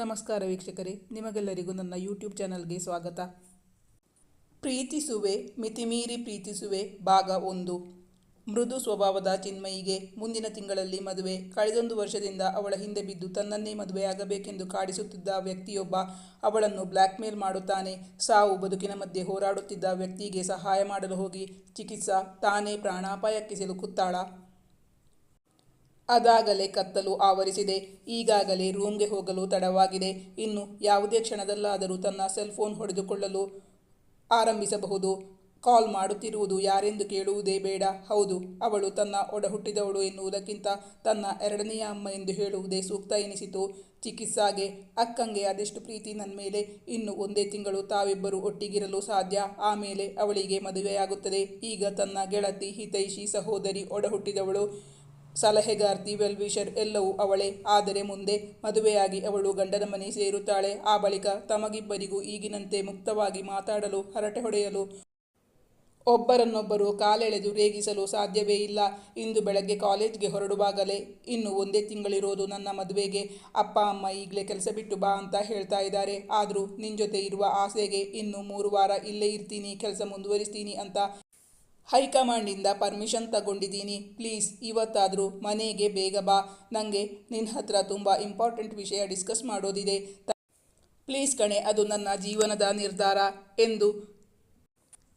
ನಮಸ್ಕಾರ ವೀಕ್ಷಕರೇ, ನಿಮಗೆಲ್ಲರಿಗೂ ನನ್ನ ಯೂಟ್ಯೂಬ್ ಚಾನಲ್ಗೆ ಸ್ವಾಗತ. ಪ್ರೀತಿಸುವೆ ಮಿತಿಮೀರಿ ಪ್ರೀತಿಸುವೆ ಭಾಗ ಒಂದು. ಮೃದು ಸ್ವಭಾವದ ಚಿನ್ಮಯಿಗೆ ಮುಂದಿನ ತಿಂಗಳಲ್ಲಿ ಮದುವೆ. ಕಳೆದೊಂದು ವರ್ಷದಿಂದ ಅವಳ ಹಿಂದೆ ಬಿದ್ದು ತನ್ನನ್ನೇ ಮದುವೆಯಾಗಬೇಕೆಂದು ಕಾಡಿಸುತ್ತಿದ್ದ ವ್ಯಕ್ತಿಯೊಬ್ಬ ಅವಳನ್ನು ಬ್ಲ್ಯಾಕ್ಮೇಲ್ ಮಾಡುತ್ತಾನೆ. ಸಾವು ಬದುಕಿನ ಮಧ್ಯೆ ಹೋರಾಡುತ್ತಿದ್ದ ವ್ಯಕ್ತಿಗೆ ಸಹಾಯ ಮಾಡಲು ಹೋಗಿ ಚಿಕಿತ್ಸಾ, ತಾನೇ ಪ್ರಾಣಾಪಾಯಕ್ಕೆ ಸಿಲುಕುತ್ತಾಳ. ಅದಾಗಲೇ ಕತ್ತಲು ಆವರಿಸಿದೆ. ಈಗಾಗಲೇ ರೂಮ್ಗೆ ಹೋಗಲು ತಡವಾಗಿದೆ. ಇನ್ನು ಯಾವುದೇ ಕ್ಷಣದಲ್ಲಾದರೂ ತನ್ನ ಸೆಲ್ ಫೋನ್ ಹೊಡೆದುಕೊಳ್ಳಲು ಆರಂಭಿಸಬಹುದು. ಕಾಲ್ ಮಾಡುತ್ತಿರುವುದು ಯಾರೆಂದು ಕೇಳುವುದೇ ಬೇಡ. ಹೌದು, ಅವಳು ತನ್ನ ಒಡಹುಟ್ಟಿದವಳು ಎನ್ನುವುದಕ್ಕಿಂತ ತನ್ನ ಎರಡನೆಯ ಅಮ್ಮ ಎಂದು ಹೇಳುವುದೇ ಸೂಕ್ತ ಎನಿಸಿತು. ಚಿಕಿತ್ಸಾಗೆ ಅಕ್ಕಂಗೆ ಅದೆಷ್ಟು ಪ್ರೀತಿ ನನ್ನ ಮೇಲೆ. ಇನ್ನು ಒಂದೇ ತಿಂಗಳು ತಾವಿಬ್ಬರು ಒಟ್ಟಿಗಿರಲು ಸಾಧ್ಯ. ಆಮೇಲೆ ಅವಳಿಗೆ ಮದುವೆಯಾಗುತ್ತದೆ. ಈಗ ತನ್ನ ಗೆಳತಿ ಹಿತೈಷಿ ಸಹೋದರಿ ಒಡಹುಟ್ಟಿದವಳು. ಸಲಹೆಗಾರ್ತಿ, ವೆಲ್ವಿಷರ್ ಎಲ್ಲವೂ ಅವಳೇ. ಆದರೆ ಮುಂದೆ ಮದುವೆಯಾಗಿ ಅವಳು ಗಂಡನ ಮನೆ ಸೇರುತ್ತಾಳೆ. ಆ ಬಳಿಕ ತಮಗಿಬ್ಬರಿಗೂ ಈಗಿನಂತೆ ಮುಕ್ತವಾಗಿ ಮಾತಾಡಲು, ಹರಟೆ ಹೊಡೆಯಲು ಒಬ್ಬರನ್ನೊಬ್ಬರು ಕಾಲೆಳೆದು ರೇಗಿಸಲು ಸಾಧ್ಯವೇ ಇಲ್ಲ. ಇಂದು ಬೆಳಗ್ಗೆ ಕಾಲೇಜ್ಗೆ ಹೊರಡುವಾಗಲೇ ಇನ್ನು ಒಂದೇ ತಿಂಗಳಿರೋದು ನನ್ನ ಮದುವೆಗೆ. ಅಪ್ಪ, ಅಮ್ಮ ಈಗಲೇ ಕೆಲಸ ಬಿಟ್ಟು ಬಾ ಅಂತ ಹೇಳ್ತಾ ಇದ್ದಾರೆ. ಆದರೂ ನಿನ್ನ ಜೊತೆ ಇರುವ ಆಸೆಗೆ ಇನ್ನು ಮೂರು ವಾರ ಇಲ್ಲೇ ಇರ್ತೀನಿ, ಕೆಲಸ ಮುಂದುವರಿಸ್ತೀನಿ ಅಂತ ಹೈಕಮಾಂಡಿಂದ ಪರ್ಮಿಷನ್ ತಗೊಂಡಿದ್ದೀನಿ. ಪ್ಲೀಸ್, ಇವತ್ತಾದರೂ ಮನೆಗೆ ಬೇಗ ಬಾ. ನನಗೆ ನಿನ್ನ ಹತ್ರ ತುಂಬ ಇಂಪಾರ್ಟೆಂಟ್ ವಿಷಯ ಡಿಸ್ಕಸ್ ಮಾಡೋದಿದೆ. ಪ್ಲೀಸ್ ಕಣೆ, ಅದು ನನ್ನ ಜೀವನದ ನಿರ್ಧಾರ ಎಂದು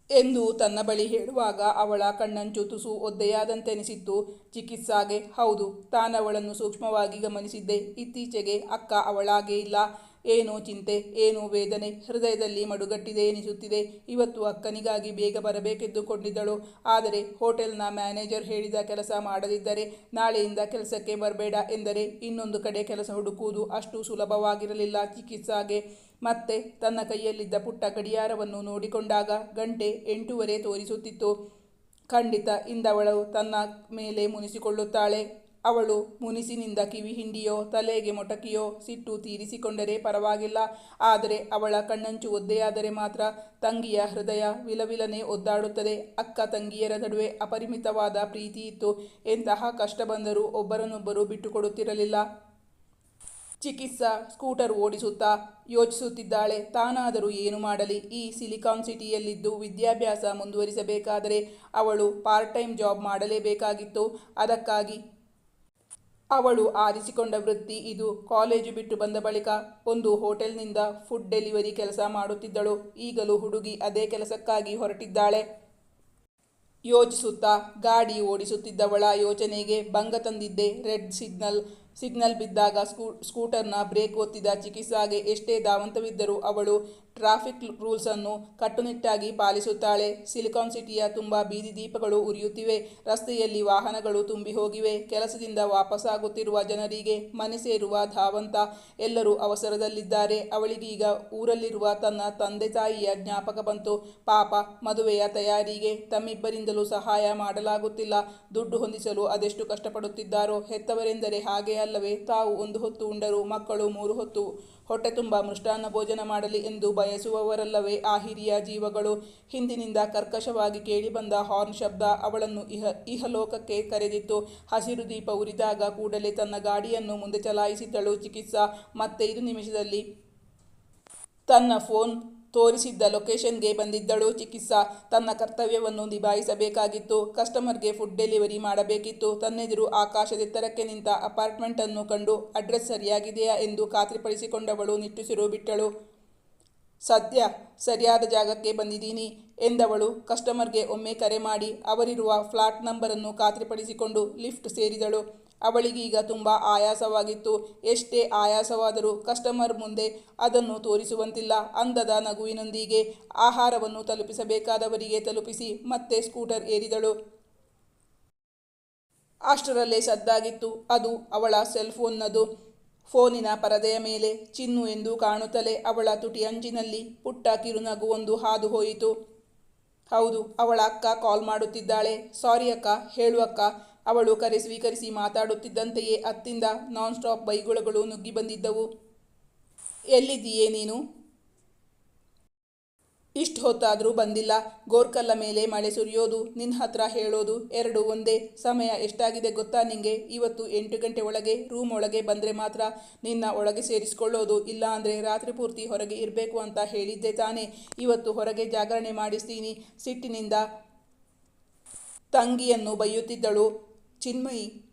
ಎಂದು ತನ್ನ ಬಳಿ ಹೇಳುವಾಗ ಅವಳ ಕಣ್ಣಂಚು ತುಸು ಒದ್ದೆಯಾದಂತೆನಿಸಿತ್ತು. ಚಿಕಿತ್ಸಾಗೆ ಹೌದು, ತಾನವಳನ್ನು ಸೂಕ್ಷ್ಮವಾಗಿ ಗಮನಿಸಿದ್ದೆ. ಇತ್ತೀಚೆಗೆ ಅಕ್ಕ ಅವಳಾಗೇ ಇಲ್ಲ. ಏನೋ ಚಿಂತೆ, ಏನೋ ವೇದನೆ, ಹೃದಯದಲ್ಲಿ ಮಡುಗಟ್ಟಿದೆ ಎನಿಸುತ್ತಿದೆ. ಇವತ್ತು ಅಕ್ಕನಿಗಾಗಿ ಬೇಗ ಬರಬೇಕೆಂದುಕೊಂಡಿದ್ದಳು. ಆದರೆ ಹೋಟೆಲ್ನ ಮ್ಯಾನೇಜರ್ ಹೇಳಿದ ಕೆಲಸ ಮಾಡದಿದ್ದರೆ ನಾಳೆಯಿಂದ ಕೆಲಸಕ್ಕೆ ಬರಬೇಡ ಎಂದರೆ ಇನ್ನೊಂದು ಕಡೆ ಕೆಲಸ ಹುಡುಕುವುದು ಅಷ್ಟು ಸುಲಭವಾಗಿರಲಿಲ್ಲ ಚಿಕಿತ್ಸಾಗೆ. ಮತ್ತೆ ತನ್ನ ಕೈಯಲ್ಲಿದ್ದ ಪುಟ್ಟ ಗಡಿಯಾರವನ್ನು ನೋಡಿಕೊಂಡಾಗ ಗಂಟೆ ಎಂಟೂವರೆ ತೋರಿಸುತ್ತಿತ್ತು. ಖಂಡಿತ ಇಂದವಳು ತನ್ನ ಮೇಲೆ ಮುನಿಸಿಕೊಳ್ಳುತ್ತಾಳೆ. ಅವಳು ಮುನಿಸಿನಿಂದ ಕಿವಿ ಹಿಂಡಿಯೋ, ತಲೆಗೆ ಮೊಟಕಿಯೋ, ಸಿಟ್ಟು ತೀರಿಸಿಕೊಂಡರೆ ಪರವಾಗಿಲ್ಲ. ಆದರೆ ಅವಳ ಕಣ್ಣಂಚು ಒದ್ದೆಯಾದರೆ ಮಾತ್ರ ತಂಗಿಯ ಹೃದಯ ವಿಲವಿಲನೆ ಒದ್ದಾಡುತ್ತದೆ. ಅಕ್ಕ ತಂಗಿಯರ ನಡುವೆ ಅಪರಿಮಿತವಾದ ಪ್ರೀತಿ ಇತ್ತು. ಎಂತಹ ಕಷ್ಟ ಬಂದರೂ ಒಬ್ಬರನ್ನೊಬ್ಬರು ಬಿಟ್ಟುಕೊಡುತ್ತಿರಲಿಲ್ಲ. ಚಿಕಿತ್ಸಾ ಸ್ಕೂಟರ್ ಓಡಿಸುತ್ತಾ ಯೋಚಿಸುತ್ತಿದ್ದಾಳೆ. ತಾನಾದರೂ ಏನು ಮಾಡಲಿ? ಈ ಸಿಲಿಕಾನ್ ಸಿಟಿಯಲ್ಲಿದ್ದು ವಿದ್ಯಾಭ್ಯಾಸ ಮುಂದುವರಿಸಬೇಕಾದರೆ ಅವಳು ಪಾರ್ಟ್ ಟೈಮ್ ಜಾಬ್ ಮಾಡಲೇಬೇಕಾಗಿತ್ತು. ಅದಕ್ಕಾಗಿ ಅವಳು ಆರಿಸಿಕೊಂಡ ವೃತ್ತಿ ಇದು ಕಾಲೇಜು ಬಿಟ್ಟು ಬಂದ ಬಳಿಕ ಒಂದು ಹೋಟೆಲ್ನಿಂದ ಫುಡ್ ಡೆಲಿವರಿ ಕೆಲಸ ಮಾಡುತ್ತಿದ್ದಳು. ಈಗಲೂ ಹುಡುಗಿ ಅದೇ ಕೆಲಸಕ್ಕಾಗಿ ಹೊರಟಿದ್ದಾಳೆ. ಯೋಚಿಸುತ್ತಾ ಗಾಡಿ ಓಡಿಸುತ್ತಿದ್ದವಳ ಯೋಚನೆಗೆ ಭಂಗ ತಂದಿದ್ದೆ ರೆಡ್ ಸಿಗ್ನಲ್ ಸಿಗ್ನಲ್ ಬಿದ್ದಾಗ ಸ್ಕೂ, ಸ್ಕೂಟರ್ನ ಬ್ರೇಕ್ ಒತ್ತಿದ ಚಿಕಿತ್ಸಾಗೆ ಎಷ್ಟೇ ಧಾವಂತವಿದ್ದರೂ ಅವಳು ಟ್ರಾಫಿಕ್ ರೂಲ್ಸನ್ನು ಕಟ್ಟುನಿಟ್ಟಾಗಿ ಪಾಲಿಸುತ್ತಾಳೆ. ಸಿಲಿಕಾನ್ ಸಿಟಿಯ ತುಂಬ ಬೀದಿ ದೀಪಗಳು ಉರಿಯುತ್ತಿವೆ. ರಸ್ತೆಯಲ್ಲಿ ವಾಹನಗಳು ತುಂಬಿ ಹೋಗಿವೆ. ಕೆಲಸದಿಂದ ವಾಪಸ್ಸಾಗುತ್ತಿರುವ ಜನರಿಗೆ ಮನೆ ಸೇರುವ ಧಾವಂತ ಎಲ್ಲರೂ ಅವಸರದಲ್ಲಿದ್ದಾರೆ. ಅವಳಿಗೀಗ ಊರಲ್ಲಿರುವ ತನ್ನ ತಂದೆ ತಾಯಿಯ ಜ್ಞಾಪಕ ಬಂತು. ಪಾಪ, ಮದುವೆಯ ತಯಾರಿಗೆ ತಮ್ಮಿಬ್ಬರಿಂದಲೂ ಸಹಾಯ ಮಾಡಲಾಗುತ್ತಿಲ್ಲ. ದುಡ್ಡು ಹೊಂದಿಸಲು ಅದೆಷ್ಟು ಕಷ್ಟಪಡುತ್ತಿದ್ದಾರೋ, ಹೆತ್ತವರೆಂದರೆ ಹಾಗೆ ಅಲ್ಲವೇ? ತಾವು ಒಂದು ಹೊತ್ತು ಉಂಡರು, ಮಕ್ಕಳು ಮೂರು ಹೊತ್ತು. ಹೊಟ್ಟೆ ತುಂಬ ಮೃಷ್ಟಾನ್ನ ಭೋಜನ ಮಾಡಲಿ ಎಂದು ಬಯಸುವವರಲ್ಲವೇ ಆ ಹಿರಿಯ ಜೀವಗಳು? ಹಿಂದಿನಿಂದ ಕರ್ಕಶವಾಗಿ ಕೇಳಿಬಂದ ಹಾರ್ನ್ ಶಬ್ದ ಅವಳನ್ನು ಇಹ, ಇಹಲೋಕಕ್ಕೆ ಕರೆದಿತ್ತು. ಹಸಿರು ದೀಪ ಉರಿದಾಗ ಕೂಡಲೇ ತನ್ನ ಗಾಡಿಯನ್ನು ಮುಂದೆ ಚಲಾಯಿಸಿದ್ದಳು ಚಿಕಿತ್ಸಾ. ಮತ್ತೈದು ನಿಮಿಷದಲ್ಲಿ ತನ್ನ ಫೋನ್ ತೋರಿಸಿದ್ದ ಲೊಕೇಶನ್ಗೆ ಬಂದಿದ್ದಳು. ಚಿಕಿತ್ಸಾ ತನ್ನ ಕರ್ತವ್ಯವನ್ನು ನಿಭಾಯಿಸಬೇಕಾಗಿತ್ತು. ಕಸ್ಟಮರ್ಗೆ ಫುಡ್ ಡೆಲಿವರಿ ಮಾಡಬೇಕಿತ್ತು. ತನ್ನೆದುರು ಆಕಾಶದೆತ್ತರಕ್ಕೆ ನಿಂತ ಅಪಾರ್ಟ್ಮೆಂಟನ್ನು ಕಂಡು, ಅಡ್ರೆಸ್ ಸರಿಯಾಗಿದೆಯಾ ಎಂದು ಖಾತ್ರಿಪಡಿಸಿಕೊಂಡವಳು ನಿಟ್ಟುಸಿರು ಬಿಟ್ಟಳು. ಸದ್ಯ ಸರಿಯಾದ ಜಾಗಕ್ಕೆ ಬಂದಿದ್ದೀನಿ ಎಂದವಳು. ಕಸ್ಟಮರ್ಗೆ ಒಮ್ಮೆ ಕರೆ ಮಾಡಿ ಅವರಿರುವ ಫ್ಲಾಟ್ ನಂಬರನ್ನು ಖಾತ್ರಿಪಡಿಸಿಕೊಂಡು ಲಿಫ್ಟ್ ಸೇರಿದಳು. ಅವಳಿಗೀಗ ತುಂಬ ಆಯಾಸವಾಗಿತ್ತು. ಎಷ್ಟೇ ಆಯಾಸವಾದರೂ ಕಸ್ಟಮರ್ ಮುಂದೆ ಅದನ್ನು ತೋರಿಸುವಂತಿಲ್ಲ. ಅಂದದ ನಗುವಿನೊಂದಿಗೆ ಆಹಾರವನ್ನು ತಲುಪಿಸಬೇಕಾದವರಿಗೆ ತಲುಪಿಸಿ ಮತ್ತೆ ಸ್ಕೂಟರ್ ಏರಿದಳು. ಅಷ್ಟರಲ್ಲೇ ಸದ್ದಾಗಿತ್ತು. ಅದು ಅವಳ ಸೆಲ್ ಫೋನ್ನದು ಫೋನಿನ ಪರದೆಯ ಮೇಲೆ ಚಿನ್ನು ಎಂದು ಕಾಣುತ್ತಲೇ ಅವಳ ತುಟಿ ಅಂಚಿನಲ್ಲಿ ಪುಟ್ಟ ಕಿರುನಗುವೊಂದು ಹಾದು ಹೋಯಿತು. ಹೌದು, ಅವಳ ಅಕ್ಕ ಕಾಲ್ ಮಾಡುತ್ತಿದ್ದಾಳೆ. ಸಾರಿ ಅಕ್ಕ, ಹೇಳು ಅಕ್ಕ. ಅವಳು ಕರೆ ಸ್ವೀಕರಿಸಿ ಮಾತಾಡುತ್ತಿದ್ದಂತೆಯೇ ಅತ್ತಿಂದ ನಾನ್ ಸ್ಟಾಪ್ ಬೈಗುಳಗಳು ನುಗ್ಗಿ ಬಂದಿದ್ದವು. ಎಲ್ಲಿದ್ದೀಯೇ ನೀನು? ಇಷ್ಟು ಹೊತ್ತಾದರೂ ಬಂದಿಲ್ಲ. ಗೋರ್ಕಲ್ಲ ಮೇಲೆ ಮಳೆ ಸುರಿಯೋದು ನಿನ್ನ ಹತ್ರ ಹೇಳೋದು ಎರಡು ಒಂದೇ. ಸಮಯ ಎಷ್ಟಾಗಿದೆ ಗೊತ್ತಾ ನಿಂಗೆ? ಇವತ್ತು ಎಂಟು ಗಂಟೆ ಒಳಗೆ, ರೂಮ್ ಒಳಗೆ ಬಂದರೆ ಮಾತ್ರ ನಿನ್ನ ಒಳಗೆ ಸೇರಿಸ್ಕೊಳ್ಳೋದು, ಇಲ್ಲ ಅಂದರೆ ರಾತ್ರಿ ಪೂರ್ತಿ ಹೊರಗೆ ಇರಬೇಕು ಅಂತ ಹೇಳಿದ್ದೆ ತಾನೇ. ಇವತ್ತು ಹೊರಗೆ ಜಾಗರಣೆ ಮಾಡಿಸ್ತೀನಿ. ಸಿಟ್ಟಿನಿಂದ ತಂಗಿಯನ್ನು ಬೈಯುತ್ತಿದ್ದಳು. ಚಿನ್ಮಯಿ,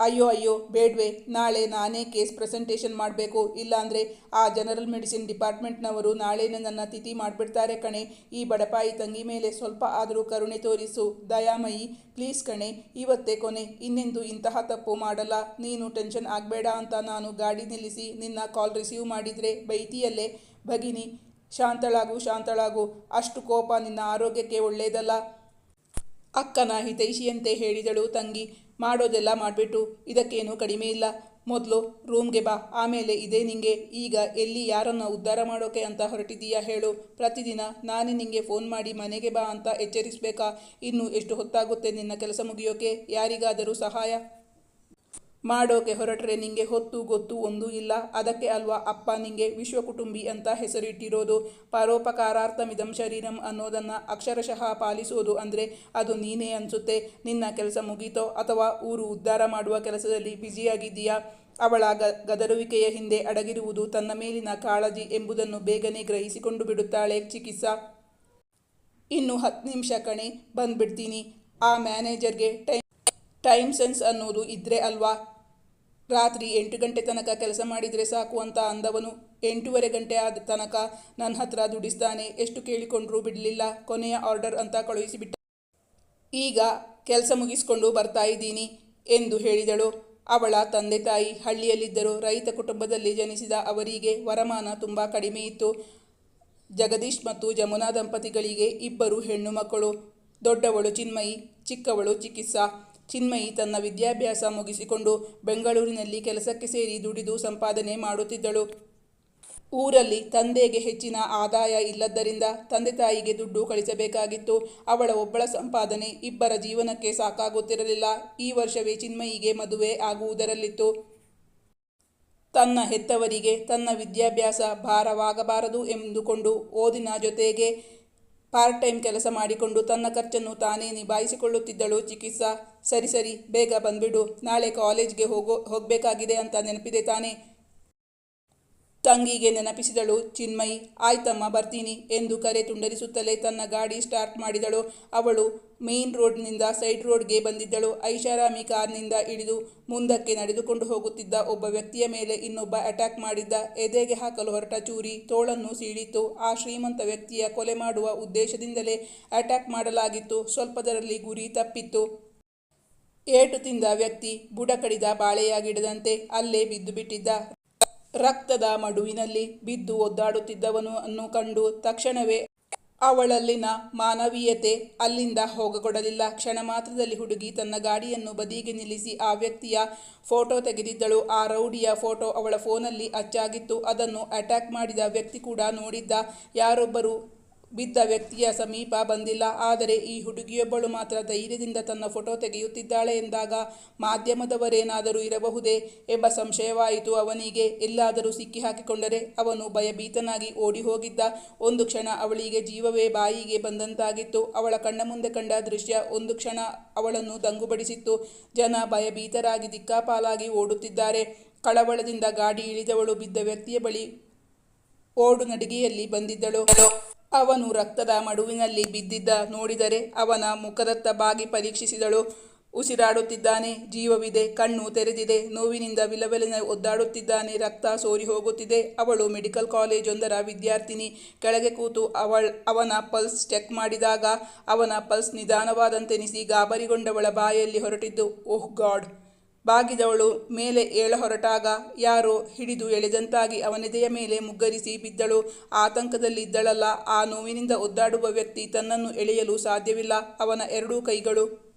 ಅಯ್ಯೋ ಅಯ್ಯೋ, ಬೇಡ್ವೆ, ನಾಳೆ ನಾನೇ ಕೇಸ್ ಪ್ರೆಸೆಂಟೇಷನ್ ಮಾಡಬೇಕು. ಇಲ್ಲಾಂದರೆ ಆ ಜನರಲ್ ಮೆಡಿಸಿನ್ ಡಿಪಾರ್ಟ್ಮೆಂಟ್ನವರು ನಾಳೆನೇ ನನ್ನ ತಿಥಿ ಮಾಡಿಬಿಡ್ತಾರೆ ಕಣೆ. ಈ ಬಡಪಾಯಿ ತಂಗಿ ಮೇಲೆ ಸ್ವಲ್ಪ ಆದರೂ ಕರುಣೆ ತೋರಿಸು. ದಯಾಮಯಿ, ಪ್ಲೀಸ್ ಕಣೆ, ಇವತ್ತೇ ಕೊನೆ. ಇನ್ನೆಂದು ಇಂತಹ ತಪ್ಪು ಮಾಡಲ್ಲ. ನೀನು ಟೆನ್ಷನ್ ಆಗಬೇಡ ಅಂತ ನಾನು ಗಾಡಿ ನಿಲ್ಲಿಸಿ ನಿನ್ನ ಕಾಲ್ ರಿಸೀವ್ ಮಾಡಿದರೆ ಬೈತಿಯಲ್ಲೇ. ಭಗಿನಿ, ಶಾಂತಳಾಗು ಶಾಂತಳಾಗು. ಅಷ್ಟು ಕೋಪ ನಿನ್ನ ಆರೋಗ್ಯಕ್ಕೆ ಒಳ್ಳೆಯದಲ್ಲ ಅಕ್ಕನ ಹಿತೈಷಿಯಂತೆ ಹೇಳಿದಳು ತಂಗಿ, ಮಾಡೋದೆಲ್ಲ ಮಾಡಿಬಿಟ್ಟು, ಇದಕ್ಕೇನು ಕಡಿಮೆ ಇಲ್ಲ. ಮೊದಲು, ರೂಮ್ಗೆ ಬಾ, ಆಮೇಲೆ ಇದೇ ನಿಂಗೆ, ಈಗ ಎಲ್ಲಿ ಯಾರನ್ನ ಉದ್ಧಾರ ಮಾಡೋಕೆ ಅಂತ ಹೊರಟಿದೀಯಾ ಹೇಳು. ಪ್ರತಿದಿನ ನಾನೇ ನಿಂಗೆ ಫೋನ್ ಮಾಡಿ ಮನೆಗೆ ಬಾ ಅಂತ ಎಚ್ಚರಿಸಬೇಕಾ? ಇನ್ನು ಎಷ್ಟು ಹೊತ್ತಾಗುತ್ತೆ ನಿನ್ನ ಕೆಲಸ ಮುಗಿಯೋಕೆ? ಯಾರಿಗಾದರೂ ಸಹಾಯ? ಮಾಡೋಕೆ ಹೊರಟ್ರೆ ನಿಂಗೆ ಹೊತ್ತು ಗೊತ್ತು ಒಂದೂ ಇಲ್ಲ. ಅದಕ್ಕೆ ಅಲ್ವಾ ಅಪ್ಪ ನಿಂಗೆ ವಿಶ್ವ ಕುಟುಂಬಿ ಅಂತ ಹೆಸರಿಟ್ಟಿರೋದು. ಪರೋಪಕಾರಾರ್ಥಮಿದಂ ಶರೀರಂ ಅನ್ನೋದನ್ನು ಅಕ್ಷರಶಃ ಪಾಲಿಸೋದು ಅಂದರೆ ಅದು ನೀನೇ ಅನಿಸುತ್ತೆ. ನಿನ್ನ ಕೆಲಸ ಮುಗೀತೋ? ಅಥವಾ ಊರು ಉದ್ಧಾರ ಮಾಡುವ ಕೆಲಸದಲ್ಲಿ ಬ್ಯುಸಿಯಾಗಿದ್ದೀಯಾ? ಅವಳ ಗ, ಗದರುವಿಕೆಯ ಹಿಂದೆ ಅಡಗಿರುವುದು ತನ್ನ ಮೇಲಿನ ಕಾಳಜಿ ಎಂಬುದನ್ನು ಬೇಗನೆ ಗ್ರಹಿಸಿಕೊಂಡು ಬಿಡುತ್ತಾಳೆ ಚಿಕಿತ್ಸಾ. ಇನ್ನು ಹತ್ತು ನಿಮಿಷ ಕಣೆ, ಬಂದ್ಬಿಡ್ತೀನಿ. ಆ ಮ್ಯಾನೇಜರ್ಗೆ ಟೈಮ್ ಟೈಮ್ ಸೆನ್ಸ್ ಅನ್ನೋದು ಇದ್ರೆ ಅಲ್ವಾ? ರಾತ್ರಿ ಎಂಟು ಗಂಟೆ ತನಕ ಕೆಲಸ ಮಾಡಿದರೆ ಸಾಕು ಅಂತ ಅಂದವನು, ಎಂಟೂವರೆ ಗಂಟೆ ಆದ ತನಕ ನನ್ನ ಹತ್ರ ದುಡಿಸ್ತಾನೆ. ಎಷ್ಟು ಕೇಳಿಕೊಂಡ್ರೂ ಬಿಡಲಿಲ್ಲ. ಕೊನೆಯ ಆರ್ಡರ್ ಅಂತ ಕಳುಹಿಸಿಬಿಟ್ಟ. ಈಗ ಕೆಲಸ ಮುಗಿಸ್ಕೊಂಡು ಬರ್ತಾ ಇದ್ದೀನಿ ಎಂದು ಹೇಳಿದಳು. ಅವಳ ತಂದೆ ತಾಯಿ ಹಳ್ಳಿಯಲ್ಲಿದ್ದರು. ರೈತ ಕುಟುಂಬದಲ್ಲಿ ಜನಿಸಿದ ಅವರಿಗೆ ವರಮಾನ ತುಂಬ ಕಡಿಮೆ ಇತ್ತು. ಜಗದೀಶ್ ಮತ್ತು ಜಮುನಾ ದಂಪತಿಗಳಿಗೆ ಇಬ್ಬರು ಹೆಣ್ಣು ಮಕ್ಕಳು, ದೊಡ್ಡವಳು ಚಿನ್ಮಯಿ, ಚಿಕ್ಕವಳು ಚಿಕಿತ್ಸಾ. ಚಿನ್ಮಯಿ ತನ್ನ ವಿದ್ಯಾಭ್ಯಾಸ ಮುಗಿಸಿಕೊಂಡು ಬೆಂಗಳೂರಿನಲ್ಲಿ ಕೆಲಸಕ್ಕೆ ಸೇರಿ ದುಡಿದು ಸಂಪಾದನೆ ಮಾಡುತ್ತಿದ್ದಳು. ಊರಲ್ಲಿ ತಂದೆಗೆ ಹೆಚ್ಚಿನ ಆದಾಯ ಇಲ್ಲದ್ದರಿಂದ ತಂದೆ ತಾಯಿಗೆ ದುಡ್ಡು ಕಳಿಸಬೇಕಾಗಿತ್ತು. ಅವಳ ಒಬ್ಬಳ ಸಂಪಾದನೆ ಇಬ್ಬರ ಜೀವನಕ್ಕೆ ಸಾಕಾಗುತ್ತಿರಲಿಲ್ಲ. ಈ ವರ್ಷವೇ ಚಿನ್ಮಯಿಗೆ ಮದುವೆ ಆಗುವುದರಲ್ಲಿತ್ತು. ತನ್ನ ಹೆತ್ತವರಿಗೆ ತನ್ನ ವಿದ್ಯಾಭ್ಯಾಸ ಭಾರವಾಗಬಾರದು ಎಂದುಕೊಂಡು ಓದಿನ ಜೊತೆಗೆ ಪಾರ್ಟ್ ಟೈಮ್ ಕೆಲಸ ಮಾಡಿಕೊಂಡು ತನ್ನ ಖರ್ಚನ್ನು ತಾನೇ ನಿಭಾಯಿಸಿಕೊಳ್ಳುತ್ತಿದ್ದಳು. ಚಿಕಿತ್ಸಾ, ಸರಿ ಸರಿ, ಬೇಗ ಬಂದ್ಬಿಡು. ನಾಳೆ ಕಾಲೇಜ್ಗೆ ಹೋಗೋ, ಹೋಗಬೇಕಾಗಿದೆ ಅಂತ ನೆನಪಿದೆ ತಾನೇ. ತಂಗಿಗೆ ನೆನಪಿಸಿದಳು, ಚಿನ್ಮಯಿ, ಆಯ್ತಮ್ಮ, ಬರ್ತೀನಿ ಎಂದು ಕರೆ ತುಂಡರಿಸುತ್ತಲೇ ತನ್ನ ಗಾಡಿ ಸ್ಟಾರ್ಟ್ ಮಾಡಿದಳು. ಅವಳು ಮೇನ್ ರೋಡ್ನಿಂದ ಸೈಡ್ ರೋಡ್ಗೆ ಬಂದಿದ್ದಳು. ಐಷಾರಾಮಿ ಕಾರ್ನಿಂದ ಇಳಿದು ಮುಂದಕ್ಕೆ ನಡೆದುಕೊಂಡು ಹೋಗುತ್ತಿದ್ದ ಒಬ್ಬ ವ್ಯಕ್ತಿಯ ಮೇಲೆ ಇನ್ನೊಬ್ಬ ಅಟ್ಯಾಕ್ ಮಾಡಿದ್ದ. ಎದೆಗೆ ಹಾಕಲು ಹೊರಟ ಚೂರಿ, ತೋಳನ್ನು ಸೀಳಿತ್ತು. ಆ ಶ್ರೀಮಂತ ವ್ಯಕ್ತಿಯ ಕೊಲೆ ಮಾಡುವ ಉದ್ದೇಶದಿಂದಲೇ ಅಟ್ಯಾಕ್ ಮಾಡಲಾಗಿತ್ತು. ಸ್ವಲ್ಪದರಲ್ಲಿ ಗುರಿ ತಪ್ಪಿತ್ತು. ಏಟು ತಿಂದ ವ್ಯಕ್ತಿ ಬುಡ ಕಡಿದ ಬಾಳೆಯಾಗಿಡದಂತೆ ಅಲ್ಲೇ ಬಿದ್ದು ಬಿಟ್ಟಿದ್ದ ರಕ್ತದ ಮಡುವಿನಲ್ಲಿ ಬಿದ್ದು ಒದ್ದಾಡುತ್ತಿದ್ದವನು ಅನ್ನು ಕಂಡು ತಕ್ಷಣವೇ ಅವಳಲ್ಲಿನ ಮಾನವೀಯತೆ ಅಲ್ಲಿಂದ ಹೋಗಕೊಡಲಿಲ್ಲ. ಕ್ಷಣ ಮಾತ್ರದಲ್ಲಿ ಹುಡುಗಿ ತನ್ನ ಗಾಡಿಯನ್ನು ಬದಿಗೆ ನಿಲ್ಲಿಸಿ ಆ ವ್ಯಕ್ತಿಯ ಫೋಟೋ ತೆಗೆದಿದ್ದಳು. ಆ ರೌಡಿಯ ಫೋಟೋ ಅವಳ ಫೋನಲ್ಲಿ ಅಚ್ಚಾಗಿತ್ತು. ಅದನ್ನು ಅಟ್ಯಾಕ್ ಮಾಡಿದ ವ್ಯಕ್ತಿ ಕೂಡ ನೋಡಿದ್ದ ಯಾರೊಬ್ಬರು ಬಿದ್ದ ವ್ಯಕ್ತಿಯ ಸಮೀಪ ಬಂದಿಲ್ಲ. ಆದರೆ ಈ ಹುಡುಗಿಯೊಬ್ಬಳು ಮಾತ್ರ ಧೈರ್ಯದಿಂದ ತನ್ನ ಫೋಟೋ ತೆಗೆಯುತ್ತಿದ್ದಾಳೆ ಎಂದಾಗ ಮಾಧ್ಯಮದವರೇನಾದರೂ ಇರಬಹುದೇ ಎಂಬ ಸಂಶಯವಾಯಿತು. ಅವನಿಗೆ ಎಲ್ಲಾದರೂ ಸಿಕ್ಕಿ ಹಾಕಿಕೊಂಡರೆ ಅವನು ಭಯಭೀತನಾಗಿ ಓಡಿ ಹೋಗಿದ್ದ ಒಂದು ಕ್ಷಣ ಅವಳಿಗೆ ಜೀವವೇ ಬಾಯಿಗೆ ಬಂದಂತಾಗಿತ್ತು. ಅವಳ ಕಣ್ಣ ಮುಂದೆ ಕಂಡ ದೃಶ್ಯ ಒಂದು ಕ್ಷಣ ಅವಳನ್ನು ದಂಗುಬಡಿಸಿತ್ತು. ಜನ ಭಯಭೀತರಾಗಿ ದಿಕ್ಕಾಪಾಲಾಗಿ ಓಡುತ್ತಿದ್ದಾರೆ. ಕಳವಳದಿಂದ ಗಾಡಿ ಇಳಿದವಳು ಬಿದ್ದ ವ್ಯಕ್ತಿಯ ಬಳಿ ಓಡು ನಡಿಗೆಯಲ್ಲಿ ಬಂದಿದ್ದಳು. ಅವನು ರಕ್ತದ ಮಡುವಿನಲ್ಲಿ ಬಿದ್ದಿದ್ದ ನೋಡಿದರೆ ಅವನ ಮುಖದತ್ತ ಬಾಗಿ ಪರೀಕ್ಷಿಸಿದಳು. ಉಸಿರಾಡುತ್ತಿದ್ದಾನೆ, ಜೀವವಿದೆ, ಕಣ್ಣು ತೆರೆದಿದೆ, ನೋವಿನಿಂದ ವಿಲವೆಲಿನ ಒದ್ದಾಡುತ್ತಿದ್ದಾನೆ, ರಕ್ತ ಸೋರಿ ಹೋಗುತ್ತಿದೆ. ಅವಳು ಮೆಡಿಕಲ್ ಕಾಲೇಜೊಂದರ ವಿದ್ಯಾರ್ಥಿನಿ. ಕೆಳಗೆ ಕೂತು ಅವಳ, ಅವನ ಪಲ್ಸ್ ಚೆಕ್ ಮಾಡಿದಾಗ ಅವನ ಪಲ್ಸ್ ನಿಧಾನವಾದಂತೆನಿಸಿ ಗಾಬರಿಗೊಂಡವಳ ಬಾಯಲ್ಲಿ ಹೊರಟಿದ್ದು, ಓಹ್ ಗಾಡ್! ಬಾಗಿದವಳು ಮೇಲೆ ಏಳ ಹೊರಟಾಗ ಯಾರೋ ಹಿಡಿದು ಎಳೆದಂತಾಗಿ ಅವನೆದೆಯ ಮೇಲೆ ಮುಗ್ಗರಿಸಿ ಬಿದ್ದಳು. ಆತಂಕದಲ್ಲಿದ್ದಳಲ್ಲ ಆ ನೋವಿನಿಂದ ಒದ್ದಾಡುವ ವ್ಯಕ್ತಿ ತನ್ನನ್ನು ಎಳೆಯಲು ಸಾಧ್ಯವಿಲ್ಲ. ಅವನ ಎರಡೂ ಕೈಗಳು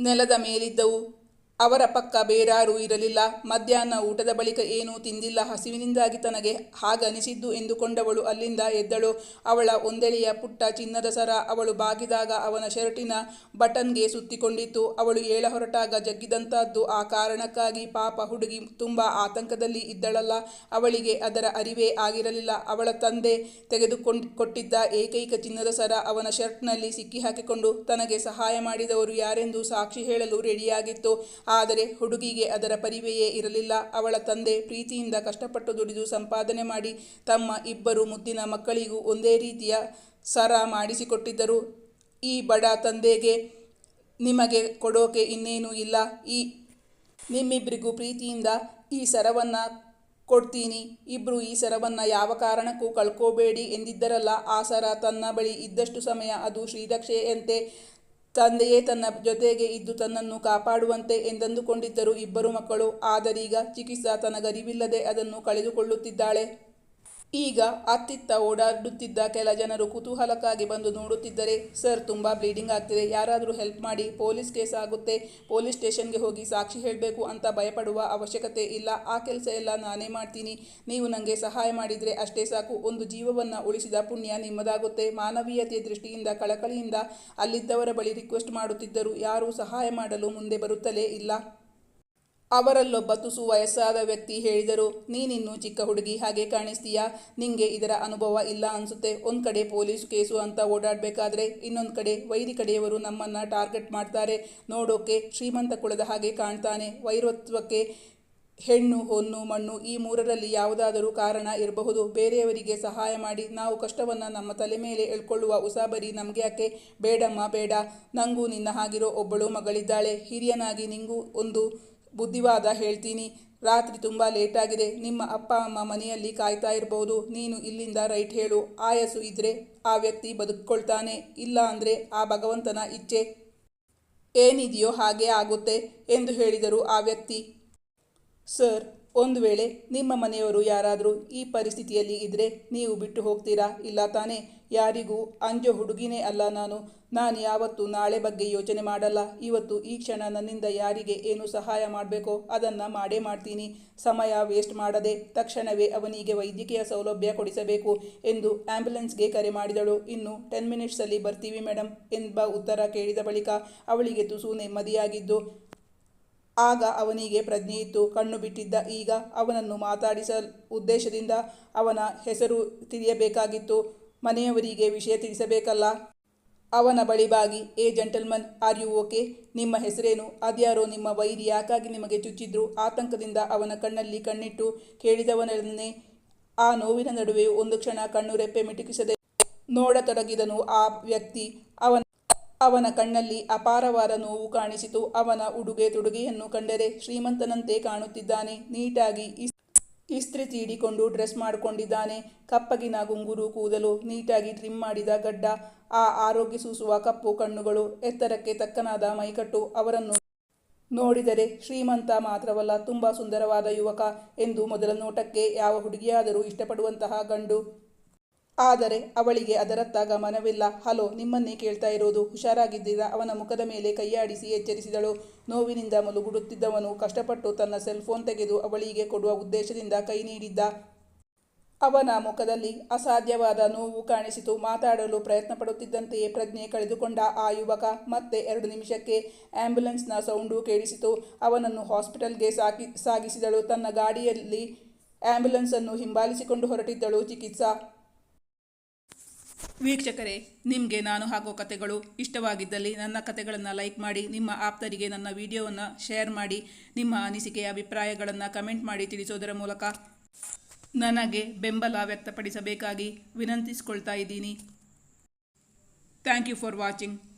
ನೆಲದ ಮೇಲಿದ್ದವು. ಅವರ ಪಕ್ಕ ಬೇರಾರೂ ಇರಲಿಲ್ಲ. ಮಧ್ಯಾಹ್ನ ಊಟದ ಬಳಿಕ ಏನೂ ತಿಂದಿಲ್ಲ. ಹಸಿವಿನಿಂದಾಗಿ ತನಗೆ ಹಾಗನಿಸಿದ್ದು ಎಂದುಕೊಂಡವಳು ಅಲ್ಲಿಂದ ಎದ್ದಳು. ಅವಳ ಒಂದೆಳೆಯ ಪುಟ್ಟ ಚಿನ್ನದ ಸರ ಅವಳು ಬಾಗಿದಾಗ ಅವನ ಶರ್ಟಿನ ಬಟನ್ಗೆ ಸುತ್ತಿಕೊಂಡಿತ್ತು. ಅವಳು ಏಳ ಹೊರಟಾಗ ಜಗ್ಗಿದಂತಹದ್ದು ಆ ಕಾರಣಕ್ಕಾಗಿ ಪಾಪ ಹುಡುಗಿ ತುಂಬ ಆತಂಕದಲ್ಲಿ ಇದ್ದಳಲ್ಲ. ಅವಳಿಗೆ ಅದರ ಅರಿವೇ ಆಗಿರಲಿಲ್ಲ. ಅವಳ ತಂದೆ ತೆಗೆದುಕೊಂಡು ಕೊಟ್ಟಿದ್ದ ಏಕೈಕ ಚಿನ್ನದ ಸರ ಅವನ ಶರ್ಟ್ನಲ್ಲಿ ಸಿಕ್ಕಿ ಹಾಕಿಕೊಂಡು ತನಗೆ ಸಹಾಯ ಮಾಡಿದವರು ಯಾರೆಂದು ಸಾಕ್ಷಿ ಹೇಳಲು ರೆಡಿಯಾಗಿತ್ತು. ಆದರೆ ಹುಡುಗಿಗೆ ಅದರ ಪರಿವೆಯೇ ಇರಲಿಲ್ಲ. ಅವಳ ತಂದೆ ಪ್ರೀತಿಯಿಂದ ಕಷ್ಟಪಟ್ಟು ದುಡಿದು ಸಂಪಾದನೆ ಮಾಡಿ ತಮ್ಮ ಇಬ್ಬರು ಮುದ್ದಿನ ಮಕ್ಕಳಿಗೂ ಒಂದೇ ರೀತಿಯ ಸರ ಮಾಡಿಸಿಕೊಟ್ಟಿದ್ದರು. ಈ ಬಡ ತಂದೆಗೆ ನಿಮಗೆ ಕೊಡೋಕೆ ಇನ್ನೇನೂ ಇಲ್ಲ. ಈ ನಿಮ್ಮಿಬ್ಬರಿಗೂ ಪ್ರೀತಿಯಿಂದ ಈ ಸರವನ್ನು ಕೊಡ್ತೀನಿ. ಇಬ್ಬರು ಈ ಸರವನ್ನು ಯಾವ ಕಾರಣಕ್ಕೂ ಕಳ್ಕೋಬೇಡಿ ಎಂದಿದ್ದರಲ್ಲ. ಆ ಸರ ತನ್ನ ಬಳಿ ಇದ್ದಷ್ಟು ಸಮಯ ಅದು ಶ್ರೀರಕ್ಷೆಯಂತೆ ತಂದೆಯೇ ತನ್ನ ಜೊತೆಗೆ ಇದ್ದು ತನ್ನನ್ನು ಕಾಪಾಡುವಂತೆ ಎಂದಂದುಕೊಂಡಿದ್ದರು ಇಬ್ಬರು ಮಕ್ಕಳು. ಆದರೀಗ ಚಿಕಿತ್ಸಾ ತನಗರಿವಿಲ್ಲದೆ ಅದನ್ನು ಕಳೆದುಕೊಳ್ಳುತ್ತಿದ್ದಾಳೆ. ಈಗ ಅತ್ತಿತ್ತ ಓಡಾಡುತ್ತಿದ್ದ ಕೆಲ ಜನರು ಕುತೂಹಲಕ್ಕಾಗಿ ಬಂದು ನೋಡುತ್ತಿದ್ದರೆ, ಸರ್, ತುಂಬ ಬ್ಲೀಡಿಂಗ್ ಆಗ್ತಿದೆ. ಯಾರಾದರೂ ಹೆಲ್ಪ್ ಮಾಡಿ. ಪೊಲೀಸ್ ಕೇಸ್ ಆಗುತ್ತೆ. ಪೊಲೀಸ್ ಸ್ಟೇಷನ್ಗೆ ಹೋಗಿ ಸಾಕ್ಷಿ ಹೇಳಬೇಕು ಅಂತ ಭಯಪಡುವ ಅವಶ್ಯಕತೆ ಇಲ್ಲ. ಆ ಕೆಲಸ ಎಲ್ಲ ನಾನೇ ಮಾಡ್ತೀನಿ. ನೀವು ನನಗೆ ಸಹಾಯ ಮಾಡಿದರೆ ಅಷ್ಟೇ ಸಾಕು. ಒಂದು ಜೀವವನ್ನು ಉಳಿಸಿದ ಪುಣ್ಯ ನಿಮ್ಮದಾಗುತ್ತೆ. ಮಾನವೀಯತೆ ದೃಷ್ಟಿಯಿಂದ, ಕಳಕಳಿಯಿಂದ ಅಲ್ಲಿದ್ದವರ ಬಳಿ ರಿಕ್ವೆಸ್ಟ್ ಮಾಡುತ್ತಿದ್ದರು ಯಾರೂ ಸಹಾಯ ಮಾಡಲು ಮುಂದೆ ಬರುತ್ತಲೇ ಇಲ್ಲ. ಅವರಲ್ಲೊಬ್ಬ ತುಸು ವಯಸ್ಸಾದ ವ್ಯಕ್ತಿ ಹೇಳಿದರು, ನೀನಿನ್ನು ಚಿಕ್ಕ ಹುಡುಗಿ, ಹಾಗೆ ಕಾಣಿಸ್ತೀಯಾ? ನಿಂಗೆ ಇದರ ಅನುಭವ ಇಲ್ಲ ಅನಿಸುತ್ತೆ. ಒಂದು ಕಡೆ ಪೊಲೀಸ್ ಕೇಸು ಅಂತ ಓಡಾಡಬೇಕಾದ್ರೆ, ಇನ್ನೊಂದು ಕಡೆ ವೈರಿ ಕಡೆಯವರು ನಮ್ಮನ್ನು ಟಾರ್ಗೆಟ್ ಮಾಡ್ತಾರೆ. ನೋಡೋಕೆ ಶ್ರೀಮಂತ ಕುಳದ ಹಾಗೆ ಕಾಣ್ತಾನೆ. ವೈರತ್ವಕ್ಕೆ ಹೆಣ್ಣು, ಹೊನ್ನು, ಮಣ್ಣು ಈ ಮೂರರಲ್ಲಿ ಯಾವುದಾದರೂ ಕಾರಣ ಇರಬಹುದು. ಬೇರೆಯವರಿಗೆ ಸಹಾಯ ಮಾಡಿ. ನಾವು ಕಷ್ಟವನ್ನು ನಮ್ಮ ತಲೆ ಮೇಲೆ ಎಳ್ಕೊಳ್ಳುವ ಉಸಾಬರಿ ನಮಗೆ ಯಾಕೆ? ಬೇಡಮ್ಮ, ಬೇಡ. ನಂಗೂ ನಿನ್ನ ಹಾಗಿರೋ ಒಬ್ಬಳು ಮಗಳಿದ್ದಾಳೆ. ಹಿರಿಯನಾಗಿ ನಿಂಗೂ ಒಂದು ಬುದ್ಧಿವಾದ ಹೇಳ್ತೀನಿ. ರಾತ್ರಿ ತುಂಬ ಲೇಟಾಗಿದೆ ನಿಮ್ಮ ಅಪ್ಪ, ಅಮ್ಮ ಮನೆಯಲ್ಲಿ ಕಾಯ್ತಾ ಇರಬಹುದು ನೀನು ಇಲ್ಲಿಂದ ರೈಟ್ ಹೇಳು. ಆಯಸ್ಸು ಇದ್ರೆ ಆ ವ್ಯಕ್ತಿ ಬದುಕೊಳ್ತಾನೆ. ಇಲ್ಲ ಅಂದರೆ ಆ ಭಗವಂತನ ಇಚ್ಛೆ ಏನಿದೆಯೋ ಹಾಗೆ ಆಗುತ್ತೆ ಎಂದು ಹೇಳಿದರು ಆ ವ್ಯಕ್ತಿ. ಸರ್ ಒಂದು ವೇಳೆ ನಿಮ್ಮ ಮನೆಯವರು ಯಾರಾದರೂ ಈ ಪರಿಸ್ಥಿತಿಯಲ್ಲಿ ಇದ್ದರೆ ನೀವು ಬಿಟ್ಟು ಹೋಗ್ತೀರಾ? ಇಲ್ಲ ತಾನೇ. ಯಾರಿಗೂ ಅಂಜೋ ಹುಡುಗಿನೇ ಅಲ್ಲ ನಾನು. ನಾನು ಯಾವತ್ತೂ ನಾಳೆ ಬಗ್ಗೆ ಯೋಚನೆ ಮಾಡಲ್ಲ. ಇವತ್ತು ಈ ಕ್ಷಣ ನನ್ನಿಂದ ಯಾರಿಗೆ ಏನು ಸಹಾಯ ಮಾಡಬೇಕೋ ಅದನ್ನು ಮಾಡೇ ಮಾಡ್ತೀನಿ. ಸಮಯ ವೇಸ್ಟ್ ಮಾಡದೆ ತಕ್ಷಣವೇ ಅವನಿಗೆ ವೈದ್ಯಕೀಯ ಸೌಲಭ್ಯ ಕೊಡಿಸಬೇಕು ಎಂದು ಆ್ಯಂಬುಲೆನ್ಸ್ಗೆ ಕರೆ ಮಾಡಿದಳು. ಇನ್ನು ಟೆನ್ ಮಿನಿಟ್ಸಲ್ಲಿ ಬರ್ತೀವಿ ಮೇಡಮ್ ಎಂಬ ಉತ್ತರ ಕೇಳಿದ ಬಳಿಕ ಅವಳಿಗೆ ತುಸು ನೆಮ್ಮದಿಯಾಗಿದ್ದು ಆಗ ಅವನಿಗೆ ಪ್ರಜ್ಞೆ ಇತ್ತು ಕಣ್ಣು ಬಿಟ್ಟಿದ್ದ ಈಗ ಅವನನ್ನು ಮಾತಾಡಿಸ ಉದ್ದೇಶದಿಂದ ಅವನ ಹೆಸರು ತಿಳಿಯಬೇಕಾಗಿತ್ತು. ಮನೆಯವರಿಗೆ ವಿಷಯ ತಿಳಿಸಬೇಕಲ್ಲ? ಅವನ ಬಳಿ ಬಾಗಿ, ಏ ಜೆಂಟಲ್ಮನ್, ಆರ್ ಯು ಓಕೆ? ನಿಮ್ಮ ಹೆಸರೇನು? ಅದ್ಯಾರೋ ನಿಮ್ಮ ವೈರಿ ಯಾಕಾಗಿ ನಿಮಗೆ ಚುಚ್ಚಿದ್ರು? ಆತಂಕದಿಂದ ಅವನ ಕಣ್ಣಲ್ಲಿ ಕಣ್ಣಿಟ್ಟು ಕೇಳಿದವನನ್ನೇ ಆ ನೋವಿನ ನಡುವೆ ಒಂದು ಕ್ಷಣ ಕಣ್ಣು ರೆಪ್ಪೆ ಮಿಟುಕಿಸದೆ ನೋಡತೊಡಗಿದನು ಆ ವ್ಯಕ್ತಿ. ಅವನ ಅವನ ಕಣ್ಣಲ್ಲಿ ಅಪಾರವಾದ ನೋವು ಕಾಣಿಸಿತು. ಅವನ ಉಡುಗೆ ತೊಡುಗೆಯನ್ನು ಕಂಡರೆ ಶ್ರೀಮಂತನಂತೆ ಕಾಣುತ್ತಿದ್ದಾನೆ. ನೀಟಾಗಿ ಇಸ್- ಇಸ್ತ್ರಿ ತೀಡಿಕೊಂಡು ಡ್ರೆಸ್ ಮಾಡಿಕೊಂಡಿದ್ದಾನೆ. ಕಪ್ಪಗಿನ ಗುಂಗುರು ಕೂದಲು ನೀಟಾಗಿ ಟ್ರಿಮ್ ಮಾಡಿದ ಗಡ್ಡ, ಆ ಆರೋಗ್ಯ ಸೂಸುವ ಕಪ್ಪು ಕಣ್ಣುಗಳು ಎತ್ತರಕ್ಕೆ ತಕ್ಕನಾದ ಮೈಕಟ್ಟು ಅವರನ್ನು ನೋಡಿದರೆ ಶ್ರೀಮಂತ ಮಾತ್ರವಲ್ಲ, ತುಂಬ ಸುಂದರವಾದ ಯುವಕ ಎಂದು ಮೊದಲ ನೋಟಕ್ಕೆ ಯಾವ ಹುಡುಗಿಯಾದರೂ ಇಷ್ಟಪಡುವಂತಹ ಗಂಡು ಆದರೆ ಅವಳಿಗೆ ಅದರತ್ತ ಗಮನವಿಲ್ಲ. ಹಲೋ, ನಿಮ್ಮನ್ನೇ ಕೇಳ್ತಾ ಇರೋದು. ಹುಷಾರಾಗಿದ್ದೀರಾ? ಅವನ ಮುಖದ ಮೇಲೆ ಕೈಯಾಡಿಸಿ ಎಚ್ಚರಿಸಿದಳು. ನೋವಿನಿಂದ ಮುಲುಗುಡುತ್ತಿದ್ದವನು ಕಷ್ಟಪಟ್ಟು ತನ್ನ ಸೆಲ್ ಫೋನ್ ತೆಗೆದು ಅವಳಿಗೆ ಕೊಡುವ ಉದ್ದೇಶದಿಂದ ಕೈ ನೀಡಿದ್ದ. ಅವನ ಮುಖದಲ್ಲಿ ಅಸಾಧ್ಯವಾದ ನೋವು ಕಾಣಿಸಿತು. ಮಾತಾಡಲು ಪ್ರಯತ್ನ ಪಡುತ್ತಿದ್ದಂತೆಯೇ ಪ್ರಜ್ಞೆ ಕಳೆದುಕೊಂಡ ಆ ಯುವಕ ಮತ್ತೆ ಎರಡು ನಿಮಿಷಕ್ಕೆ ಆಂಬ್ಯುಲೆನ್ಸ್ನ ಸೌಂಡು ಕೇಳಿಸಿತು. ಅವನನ್ನು ಹಾಸ್ಪಿಟಲ್ಗೆ ಸಾಗಿ ಸಾಗಿಸಿದಳು. ತನ್ನ ಗಾಡಿಯಲ್ಲಿ ಆಂಬ್ಯುಲೆನ್ಸನ್ನು ಹಿಂಬಾಲಿಸಿಕೊಂಡು ಹೊರಟಿದ್ದಳು ಚಿಕಿತ್ಸಾ. ವೀಕ್ಷಕರೇ, ನಿಮಗೆ ನಾನು ಹಾಕೋ ಕತೆಗಳು ಇಷ್ಟವಾಗಿದ್ದಲ್ಲಿ ನನ್ನ ಕತೆಗಳನ್ನು ಲೈಕ್ ಮಾಡಿ, ನಿಮ್ಮ ಆಪ್ತರಿಗೆ ನನ್ನ ವಿಡಿಯೋವನ್ನು ಶೇರ್ ಮಾಡಿ, ನಿಮ್ಮ ಅನಿಸಿಕೆಯ ಅಭಿಪ್ರಾಯಗಳನ್ನು ಕಮೆಂಟ್ ಮಾಡಿ ತಿಳಿಸೋದರ ಮೂಲಕ ನನಗೆ ಬೆಂಬಲ ವ್ಯಕ್ತಪಡಿಸಬೇಕಾಗಿ ವಿನಂತಿಸಿಕೊಳ್ತಾ ಇದ್ದೀನಿ. Thank you for watching.